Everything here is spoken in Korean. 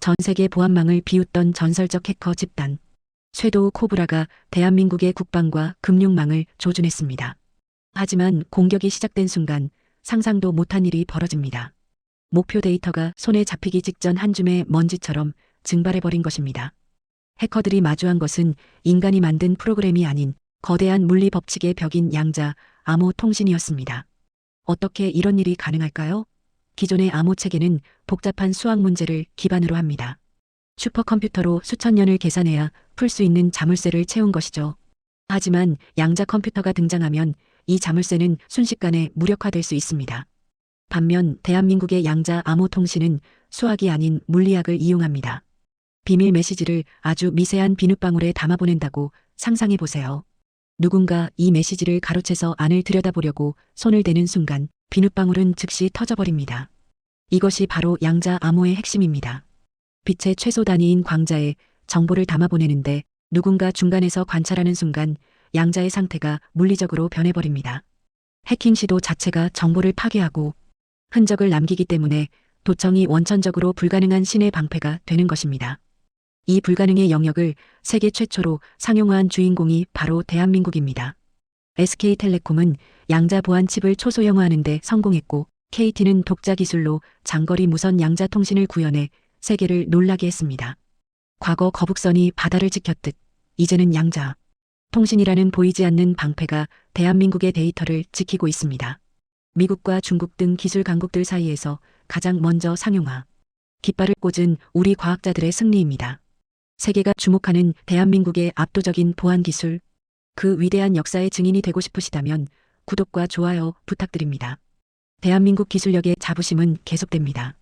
전 세계 보안망을 비웃던 전설적 해커 집단. 쇄도 코브라가 대한민국의 국방과 금융망을 조준했습니다. 하지만 공격이 시작된 순간 상상도 못한 일이 벌어집니다. 목표 데이터가 손에 잡히기 직전 한 줌의 먼지처럼 증발해버린 것입니다. 해커들이 마주한 것은 인간이 만든 프로그램이 아닌 거대한 물리 법칙의 벽인 양자 암호 통신이었습니다. 어떻게 이런 일이 가능할까요? 기존의 암호 체계는 복잡한 수학 문제를 기반으로 합니다. 슈퍼컴퓨터로 수천 년을 계산해야 풀 수 있는 자물쇠를 채운 것이죠. 하지만 양자 컴퓨터가 등장하면 이 자물쇠는 순식간에 무력화될 수 있습니다. 반면 대한민국의 양자 암호 통신은 수학이 아닌 물리학을 이용합니다. 비밀 메시지를 아주 미세한 비눗방울에 담아보낸다고 상상해 보세요. 누군가 이 메시지를 가로채서 안을 들여다보려고 손을 대는 순간 비눗방울은 즉시 터져버립니다. 이것이 바로 양자 암호의 핵심입니다. 빛의 최소 단위인 광자에 정보를 담아보내는데 누군가 중간에서 관찰하는 순간 양자의 상태가 물리적으로 변해버립니다. 해킹 시도 자체가 정보를 파괴하고 흔적을 남기기 때문에 도청이 원천적으로 불가능한 신의 방패가 되는 것입니다. 이 불가능의 영역을 세계 최초로 상용화한 주인공이 바로 대한민국입니다. SK텔레콤은 양자 보안 칩을 초소형화하는 데 성공했고 KT는 독자 기술로 장거리 무선 양자 통신을 구현해 세계를 놀라게 했습니다. 과거 거북선이 바다를 지켰듯 이제는 양자 통신이라는 보이지 않는 방패가 대한민국의 데이터를 지키고 있습니다. 미국과 중국 등 기술 강국들 사이에서 가장 먼저 상용화. 깃발을 꽂은 우리 과학자들의 승리입니다. 세계가 주목하는 대한민국의 압도적인 보안 기술. 그 위대한 역사의 증인이 되고 싶으시다면 구독과 좋아요 부탁드립니다. 대한민국 기술력의 자부심은 계속됩니다.